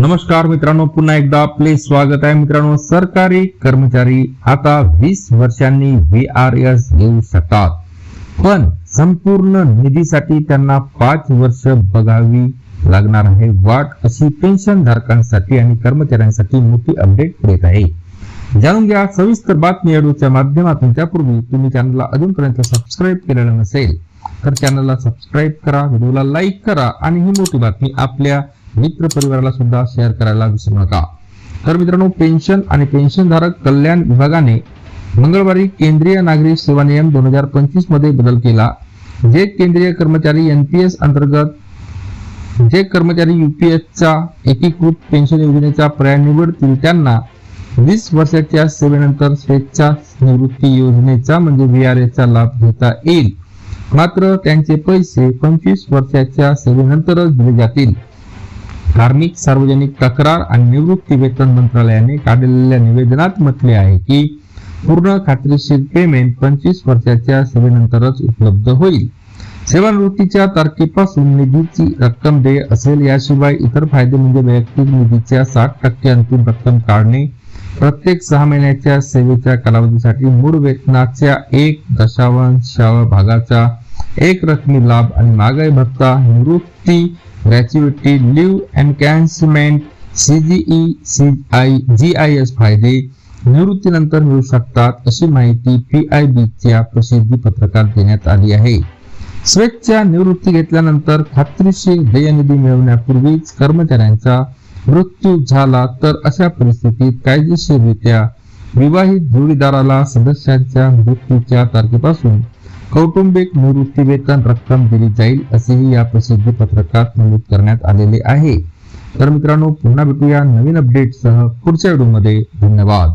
नमस्कार मित्रांनो पुन्हा एकदा आपले स्वागत आहे. मित्रांनो सरकारी कर्मचारी आता वीस वर्षांनी व्ही आर एस घेऊ शकतात. पण संपूर्ण निधीसाठी त्यांना पाच वर्ष बघावी लागणार आहे. वाट अशी पेन्शन धारकांसाठी आणि कर्मचाऱ्यांसाठी मोठी अपडेट देत आहे. जाणून घ्या सविस्तर बातमी अडूच्या माध्यमातून. त्यापूर्वी तुम्ही चॅनलला अजूनपर्यंत सबस्क्राईब केलेलं नसेल तर चॅनलला सबस्क्राईब करा व्हिडिओला लाईक करा आणि ही मोठी बातमी आपल्या मित्र परिवाराला सुद्धा शेअर करायला विसरू नका. तर मित्रांनो पेन्शन आणि पेन्शनधारक कल्याण विभागाने मंगळवारी केंद्रीय नागरी सेवा नियम दोन हजार पंचवीसमध्ये बदल केला जे केंद्रीय कर्मचारी एनपीएस अंतर्गत जे कर्मचारी युपीएसच्या एकीकृत पेन्शन योजनेचा पर्याय निवडतील त्यांना वीस वर्षाच्या सेवेनंतर स्वेच्छा निवृत्ती योजनेचा म्हणजे व्ही आर चा लाभ घेता येईल. मात्र त्यांचे पैसे पंचवीस वर्षाच्या सेवेनंतरच दिले जातील. धार्मिक सार्वजनिक तक्रार आणि निवृत्ती वेतन मंत्रालयाने काढलेल्या निवेदनात म्हटले आहे की पूर्ण खात्रीशीर पेमेंट पंचवीस वर्षाच्या सेवेनंतरच उपलब्ध होईल. सेवानिवृत्तीच्या तारखेपासून निधीची रक्कम देय असेल याशिवाय इतर फायदे म्हणजे वैयक्तिक निधीच्या साठ टक्के अंतिम रक्कम काढणे प्रत्येक सहा महिन्याच्या सेवेच्या कालावधीसाठी मूळ वेतनाच्या एक दशांशाव्या भागाचा एक रकमी लाभ आणि महागाई भत्ता निवृत्ती gratuity leave encashment CGE CI GIS फायदे निवृत्तीनंतर मिळू शकतात अशी माहिती पी आय बीच्या प्रसिद्धी पत्रकात देण्यात आली आहे. स्वेच्छा निवृत्ती घेतल्यानंतर खात्रीशीर देयनिधी मिळवण्यापूर्वीच कर्मचाऱ्यांचा मृत्यू झाला तर अशा परिस्थितीत कायदेशीररित्या विवाहित जोडीदाराला सदस्यांच्या मृत्यूच्या तारखेपासून कौटुंबिक निवृत्ती वेतन रक्कम दिली जाईल असेही या प्रसिद्धी पत्रकात नमूद करण्यात आलेले आहे. तर मित्रांनो पुन्हा भेटूया नवीन अपडेटसह पुढच्या व्हिडिओमध्ये धन्यवाद.